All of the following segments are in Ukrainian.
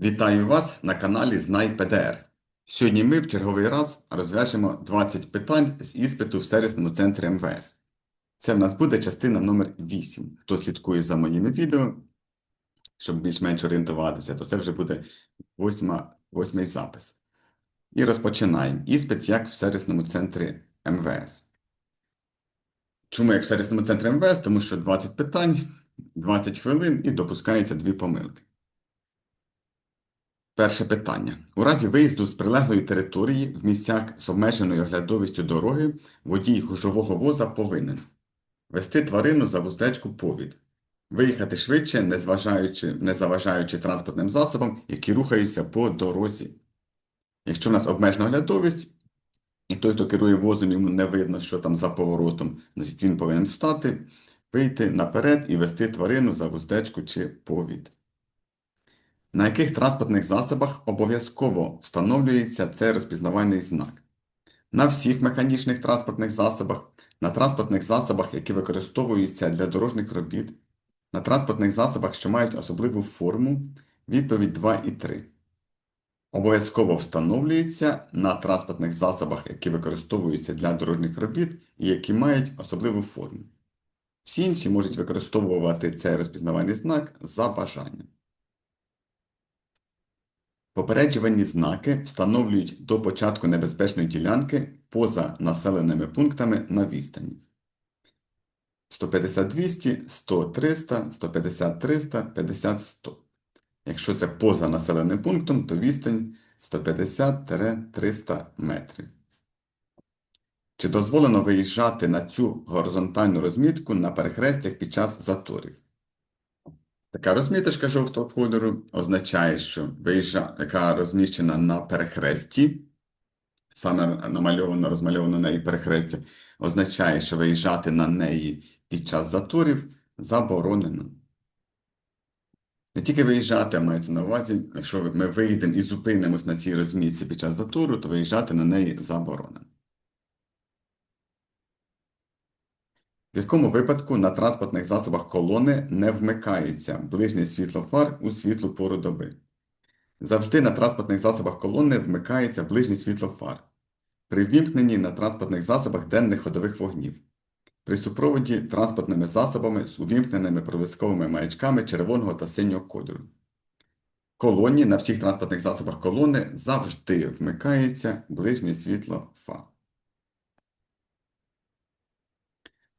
Вітаю вас на каналі Знай ПДР. Сьогодні ми в черговий раз розв'яжемо 20 питань з іспиту в сервісному центрі МВС. Це в нас буде частина номер 8. Хто слідкує за моїми відео, щоб більш-менш орієнтуватися, то це вже буде восьмий запис. І розпочинаємо. Іспит як в сервісному центрі МВС. Чому як в сервісному центрі МВС? Тому що 20 питань, 20 хвилин і допускається дві помилки. Перше питання. У разі виїзду з прилеглої території в місцях з обмеженою оглядовістю дороги водій гужового воза повинен вести тварину за вуздечку повід, виїхати швидше, не, зважаючи, не заважаючи транспортним засобам, які рухаються по дорозі. Якщо в нас обмежена оглядовість, і той, хто керує возом, йому не видно, що там за поворотом, значить він повинен встати, вийти наперед і вести тварину за вуздечку чи повід. На яких транспортних засобах обов'язково встановлюється цей розпізнавальний знак? На всіх механічних транспортних засобах, на транспортних засобах, які використовуються для дорожніх робіт, на транспортних засобах, що мають особливу форму, відповідь 2 і 3. Обов'язково встановлюється на транспортних засобах, які використовуються для дорожніх робіт і які мають особливу форму. Всі інші можуть використовувати цей розпізнавальний знак за бажанням. Попереджувальні знаки встановлюють до початку небезпечної ділянки поза населеними пунктами на відстані. 150-200, 100-300, 150-300, 50-100. Якщо це поза населеним пунктом, то відстань 150-300 метрів. Чи дозволено виїжджати на цю горизонтальну розмітку на перехрестях під час заторів? Така розміточка жовтого кольору означає, що виїжджа, яка розміщена на перехресті, саме намальовано, розмальовано на неї перехрестя, означає, що виїжджати на неї під час заторів заборонено. Не тільки виїжджати, а мається на увазі, якщо ми виїдемо і зупинимось на цій розмітці під час затору, то виїжджати на неї заборонено. В якому випадку на транспортних засобах колони не вмикається ближнє світло фар у світлу пору доби? Завжди на транспортних засобах колони вмикається ближнє світло фар. При ввімкненні на транспортних засобах денних ходових вогнів. При супроводі транспортними засобами з увімкненими проблисковими маячками червоного та синього кольору. Колоні на всіх транспортних засобах колони завжди вмикається ближнє світло фар.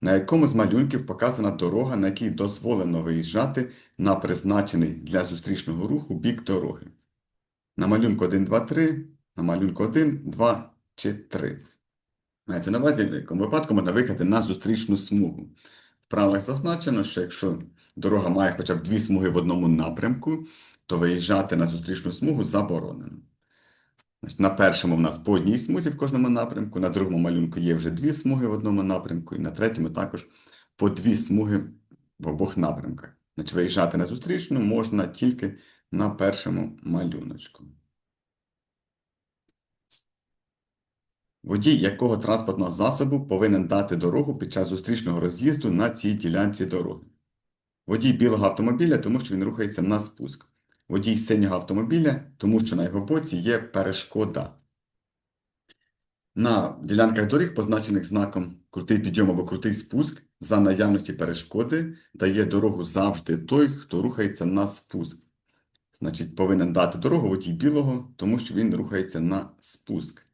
На якому з малюнків показана дорога, на якій дозволено виїжджати на призначений для зустрічного руху бік дороги. На малюнку 1, 2, 3, на малюнку 1, 2 чи 3. Мається на увазі, в якому випадку можна виїхати на зустрічну смугу. В правилах зазначено, що якщо дорога має хоча б дві смуги в одному напрямку, то виїжджати на зустрічну смугу заборонено. На першому в нас по одній смузі в кожному напрямку, на другому малюнку є вже дві смуги в одному напрямку, і на третьому також по дві смуги в обох напрямках. Значить, виїжджати на зустрічну можна тільки на першому малюночку. Водій якого транспортного засобу повинен дати дорогу під час зустрічного роз'їзду на цій ділянці дороги? Водій білого автомобіля, тому що він рухається на спуск. Водій синього автомобіля, тому що на його боці є перешкода. На ділянках доріг, позначених знаком крутий підйом або крутий спуск, за наявності перешкоди дає дорогу завжди той, хто рухається на спуск. Значить, повинен дати дорогу водій білого, тому що він рухається на спуск.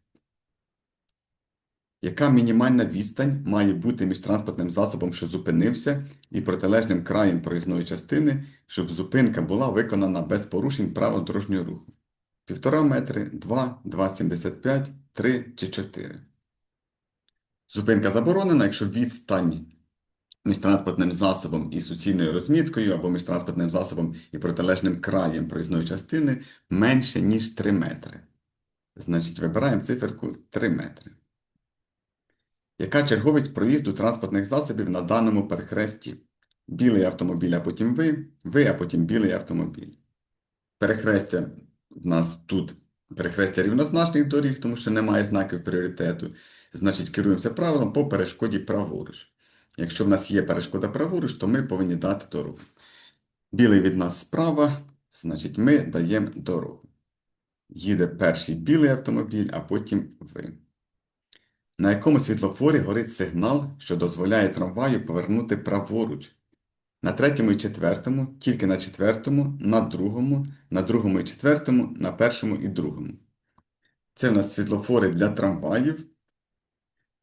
Яка мінімальна відстань має бути між транспортним засобом, що зупинився, і протилежним краєм проїзної частини, щоб зупинка була виконана без порушень правил дорожнього руху? Півтора метри, 2, 2,75, 3 чи 4. Зупинка заборонена, якщо відстань між транспортним засобом і суцільною розміткою або між транспортним засобом і протилежним краєм проїзної частини менше, ніж 3 метри. Значить, вибираємо циферку 3 метри. Яка черговість проїзду транспортних засобів на даному перехресті? Білий автомобіль, а потім ви, ви, а потім білий автомобіль. Перехрестя в нас тут перехрестя рівнозначних доріг, тому що немає знаків пріоритету. Значить, керуємося правилом по перешкоді праворуч. Якщо в нас є перешкода праворуч, то ми повинні дати дорогу. Білий від нас справа, Значить, ми даємо дорогу. Їде перший білий автомобіль, а потім ви. На якому світлофорі горить сигнал, що дозволяє трамваю повернути праворуч? На третьому і четвертому, тільки на четвертому, на другому, на другому і четвертому, на першому і другому. Це в нас світлофори для трамваїв.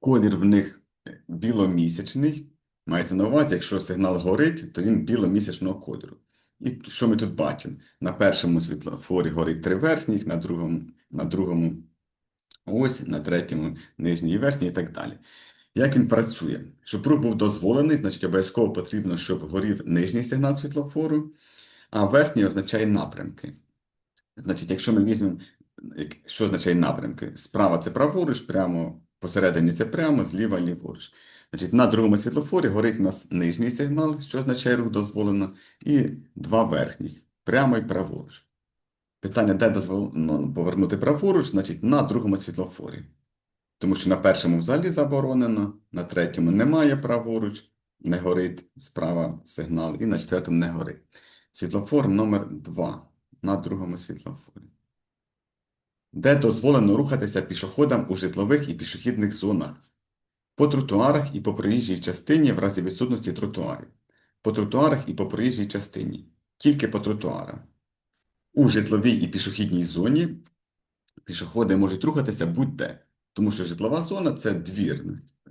Колір в них біломісячний. Мається на увазі, якщо сигнал горить, то він біломісячного кольору. І що ми тут бачимо? На першому світлофорі горить три верхніх, на другому, на другому ось, на третьому нижній і верхній і так далі. Як він працює? Щоб рух був дозволений, значить обов'язково потрібно, щоб горів нижній сигнал світлофору, а верхній означає напрямки. Значить, якщо ми візьмемо, що означає напрямки? Справа це праворуч, прямо посередині це прямо, зліва ліворуч. Значить, на другому світлофорі горить у нас нижній сигнал, що означає рух дозволено, і два верхніх, прямо і праворуч. Питання, де дозволено повернути праворуч, значить на другому світлофорі. Тому що на першому взагалі заборонено, на третьому немає праворуч, не горить справа сигнал, і на четвертому не горить. Світлофор номер 2 на другому світлофорі. Де дозволено рухатися пішоходам у житлових і пішохідних зонах, по тротуарах і по проїжджій частині в разі відсутності тротуарів, по тротуарах і по проїжджій частині, тільки по тротуарах. У житловій і пішохідній зоні пішоходи можуть рухатися будь-де, тому що житлова зона це двір,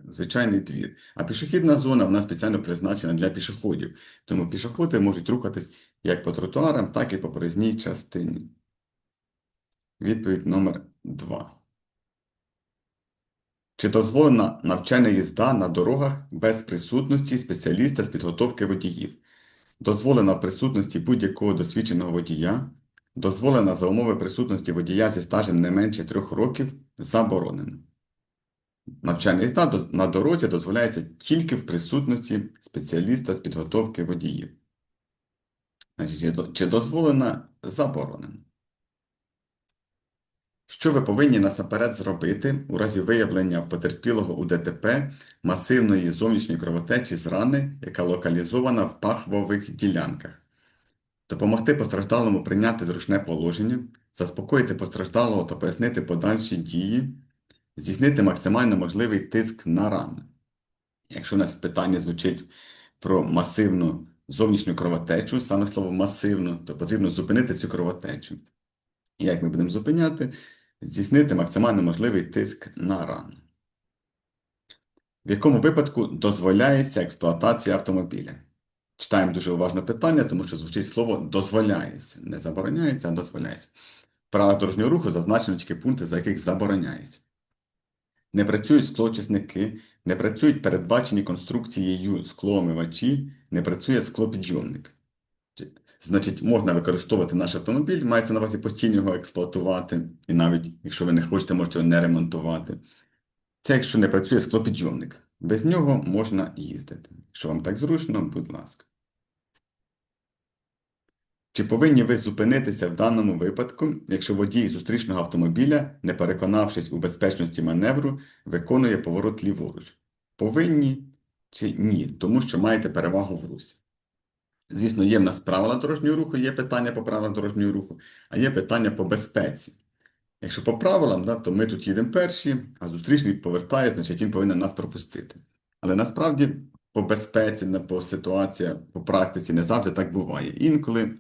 звичайний двір. А пішохідна зона вона спеціально призначена для пішоходів, тому пішоходи можуть рухатись як по тротуарам, так і по проїзній частині. Відповідь номер 2. Чи дозволена навчальна їзда на дорогах без присутності спеціаліста з підготовки водіїв? Дозволена в присутності будь-якого досвідченого водія, дозволена за умови присутності водія зі стажем не менше трьох років, заборонена. Навчальна їзда на дорозі дозволяється тільки в присутності спеціаліста з підготовки водіїв. Значить, чи дозволена заборонена? Що ви повинні насамперед зробити у разі виявлення в потерпілого у ДТП масивної зовнішньої кровотечі з рани, яка локалізована в пахвових ділянках? Допомогти постраждалому прийняти зручне положення, заспокоїти постраждалого та пояснити подальші дії, здійснити максимально можливий тиск на рану. Якщо у нас питання звучить про масивну зовнішню кровотечу, саме слово масивну, то потрібно зупинити цю кровотечу. І Як ми будемо зупиняти? Здійснити максимально можливий тиск на рану. В якому випадку дозволяється експлуатація автомобіля? Читаємо дуже уважно питання, тому що звучить слово дозволяється. Не забороняється, а дозволяється. В правилах дорожнього руху зазначено тільки пункти, за яких забороняється. Не працюють склоочисники, не працюють передбачені конструкцією склоомивачі, не працює склопідйомник. Значить, можна використовувати наш автомобіль, мається на увазі постійно його експлуатувати, і навіть якщо ви не хочете, можете його не ремонтувати. Це якщо не працює склопідйомник. Без нього можна їздити. Якщо вам так зручно, будь ласка. Чи повинні ви зупинитися в даному випадку, якщо водій зустрічного автомобіля, не переконавшись у безпечності маневру, виконує поворот ліворуч? Повинні чи ні? Тому що маєте перевагу в русі. Звісно, є в нас правила дорожнього руху, є питання по правилам дорожнього руху, а є питання по безпеці. Якщо по правилам, да, то ми тут їдемо перші, а зустрічний повертає, значить він повинен нас пропустити. Але насправді по безпеці, по ситуації, по практиці не завжди так буває. Інколи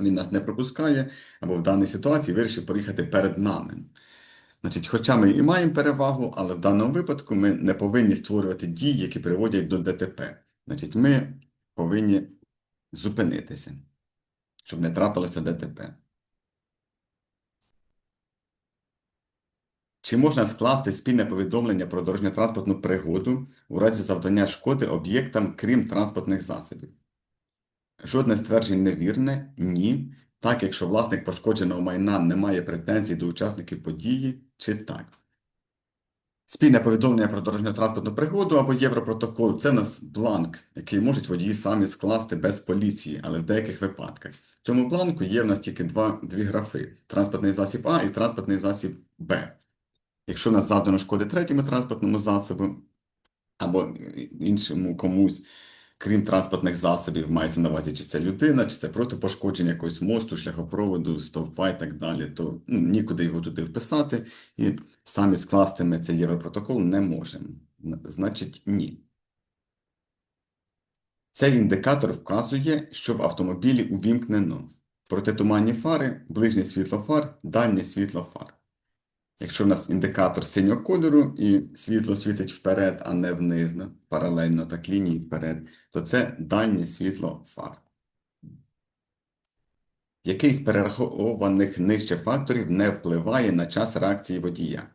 він нас не пропускає, або в даній ситуації вирішив проїхати перед нами. Значить, хоча ми і маємо перевагу, але в даному випадку ми не повинні створювати дії, які приводять до ДТП. Значить, ми повинні зупинитися, щоб не трапилося ДТП. Чи можна скласти спільне повідомлення про дорожньо-транспортну пригоду у разі завдання шкоди об'єктам, крім транспортних засобів? Жодне ствердження невірне, ні. Так, якщо власник пошкодженого майна не має претензій до учасників події, чи так. Спільне повідомлення про дорожньо-транспортну пригоду або Європротокол це в нас бланк, який можуть водії самі скласти без поліції, але в деяких випадках. В цьому бланку є в нас тільки два, дві графи: транспортний засіб А і транспортний засіб Б. Якщо в нас завдано шкоди третьому транспортному засобу або іншому комусь, крім транспортних засобів, мається на увазі, чи це людина, чи це просто пошкодження якогось мосту, шляхопроводу, стовпа і так далі, то ну, нікуди його туди вписати, і самі скласти ми цей європротокол не можемо. Значить, ні. Цей індикатор вказує, що в автомобілі увімкнено протитуманні фари, ближнє світло фар, дальнє світло фар. Якщо в нас індикатор синього кольору і світло світить вперед, а не вниз, да, паралельно так лінії вперед, то це дальнє світло фар. Який з перерахованих нижче факторів не впливає на час реакції водія?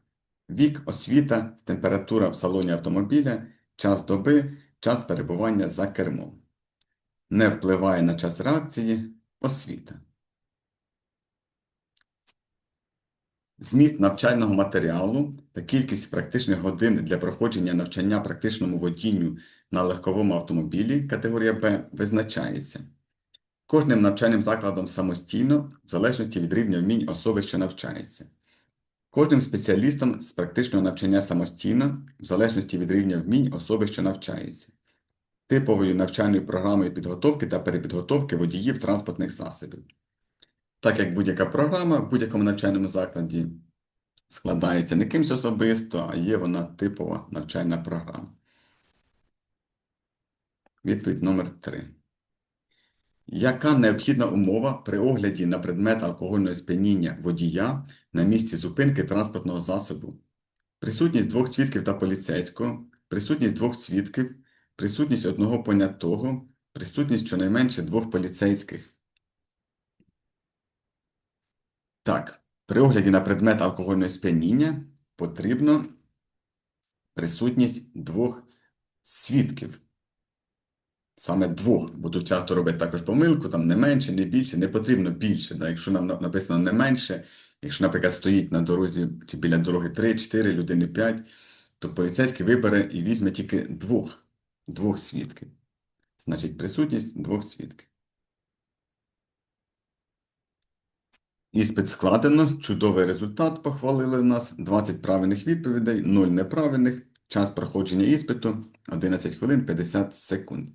Вік, освіта, температура в салоні автомобіля, час доби, час перебування за кермом. Не впливає на час реакції освіта. Зміст навчального матеріалу та кількість практичних годин для проходження навчання практичному водінню на легковому автомобілі категорія Б визначається кожним навчальним закладом самостійно, в залежності від рівня вмінь особи, що навчається. Кожним спеціалістом з практичного навчання самостійно, в залежності від рівня вмінь особи, що навчається. Типовою навчальною програмою підготовки та перепідготовки водіїв транспортних засобів. Так як будь-яка програма в будь-якому навчальному закладі складається не кимсь особисто, а є вона типова навчальна програма. Відповідь номер 3. Яка необхідна умова при огляді на предмет алкогольного сп'яніння водія на місці зупинки транспортного засобу? Присутність двох свідків та поліцейського, присутність двох свідків, присутність одного понятого, присутність щонайменше двох поліцейських. Так, при огляді на предмет алкогольного сп'яніння потрібно присутність двох свідків. Саме двох, бо тут часто роблять також помилку, там не менше, не більше, не потрібно більше. Да? Якщо нам написано не менше, якщо, наприклад, стоїть на дорозі чи біля дороги 3-4, людини 5, то поліцейський вибере і візьме тільки двох, двох свідків. Значить, присутність двох свідків. Іспит складено, чудовий результат, похвалили нас, 20 правильних відповідей, 0 неправильних, час проходження іспиту 11 хвилин 50 секунд.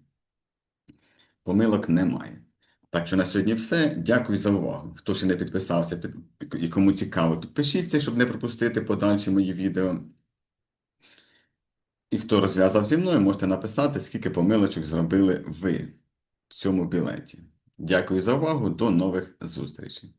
Помилок немає. Так що на сьогодні все. Дякую за увагу. Хто ще не підписався під- і кому цікаво, підпишіться, щоб не пропустити подальші мої відео. І хто розв'язав зі мною, можете написати, скільки помилочок зробили ви в цьому білеті. Дякую за увагу, до нових зустрічей.